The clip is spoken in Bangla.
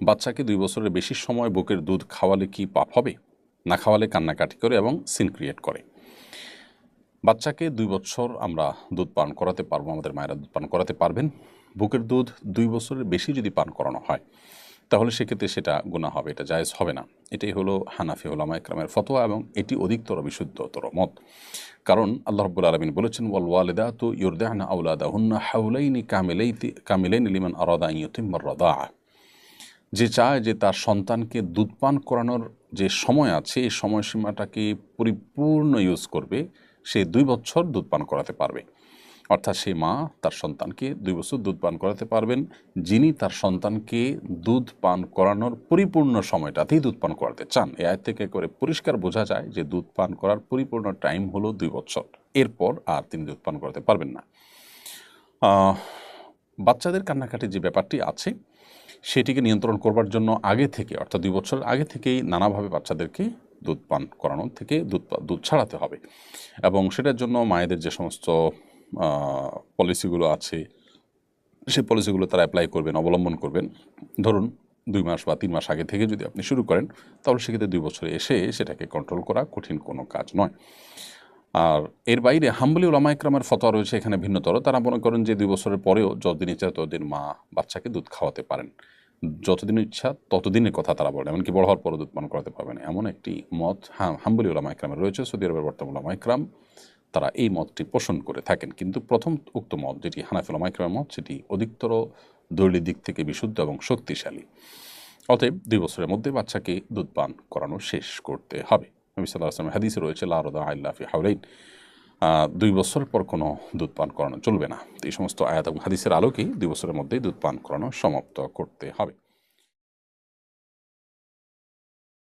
বাচ্চাকে দুই বছরের বেশি সময় বুকের দুধ খাওয়ালে কি পাপ হবে? না খাওয়ালে কান্নাকাটি করে এবং সিন ক্রিয়েট করে। বাচ্চাকে দুই বছর আমরা দুধ পান করাতে পারব, আমাদের মায়েরা দুধ পান করাতে পারবেন। বুকের দুধ দুই বছরের বেশি যদি পান করানো হয়, তাহলে সেক্ষেত্রে সেটা গুণা হবে, এটা জায়েজ হবে না। এটাই হলো হানাফি ওলামা একরামের ফতোয়া এবং এটি অধিকতর বিশুদ্ধতর মত। কারণ আল্লাহ রব্বুল আলমিন বলেছেন, ওয়াল ওয়ালেদা তো ইউরদাহনা আউলাদা হুন্না হাউলাইনি কামিলাইতি, কামিলাইন লিমান আরদা ইয়তিম্মর রদা যে চায় যে তার সন্তানকে দুধ পান করানোর যে সময় আছে, এই সময়সীমাটাকে পরিপূর্ণ ইউজ করবে, সে দুই বছর দুধ পান করাতে পারবে। অর্থাৎ সেই মা তার সন্তানকে দুই বছর দুধ পান করাতে পারবেন, যিনি তার সন্তানকে দুধ পান করানোর পরিপূর্ণ সময়টাতেই দুধ পান করাতে চান। এ আয় থেকে করে পরিষ্কার বোঝা যায় যে দুধ পান করার পরিপূর্ণ টাইম হলো দুই বছর। এরপর আর তিনি দুধ পান করাতে পারবেন না। বাচ্চাদের কান্নাকাটির যে ব্যাপারটি আছে, সেটিকে নিয়ন্ত্রণ করবার জন্য আগে থেকে, অর্থাৎ দুই বছর আগে থেকেই নানাভাবে বাচ্চাদেরকে দুধ পান করানো থেকে দুধ দুধ ছাড়াতে হবে। এবং সেটার জন্য মায়েদের যে সমস্ত পলিসিগুলো আছে সেই পলিসিগুলো তারা অ্যাপ্লাই করবেন, অবলম্বন করবেন। ধরুন, দুই মাস বা তিন মাস আগে থেকে যদি আপনি শুরু করেন, তাহলে সেক্ষেত্রে দুই বছরে এসে সেটাকে কন্ট্রোল করা কঠিন কোনো কাজ নয়। আর এর বাইরে হাম্বলি ওলামা ইকরামের ফতোয়া রয়েছে, এখানে ভিন্নতর। তারা মনে করেন যে দুই বছরের পরেও যতদিন ইচ্ছা ততদিন মা বাচ্চাকে দুধ খাওয়াতে পারেন। যতদিন ইচ্ছা ততদিনের কথা তারা বলেন, এমনকি বড় হওয়ার পরও দুধ পান করাতে পারবেন। এমন একটি মত হ্যাঁ হাম্বলি ওলামা ইকরামের রয়েছে। সৌদি আরবের বর্তমান ওলামা ইকরাম, তারা এই মতটি পোষণ করে থাকেন। কিন্তু প্রথম উক্ত মত, যেটি হানাফি ওলামা ইকরামের মত, সেটি অধিকতর দৈলিক দিক থেকে বিশুদ্ধ এবং শক্তিশালী। অতএব দুই বছরের মধ্যে বাচ্চাকে দুধ পান করানো শেষ করতে হবে। নবী সাল্লাহ আসলামের হাদিসে রয়েছে লারদা আল্লাফি হাউলাইন আহ, দুই বছর পর কোনো দুধ পান করানো চলবে না। এই সমস্ত আয়াত এবং হাদিসের আলোকেই দুই বছরের মধ্যেই দুধ পান করানো সমাপ্ত করতে হবে।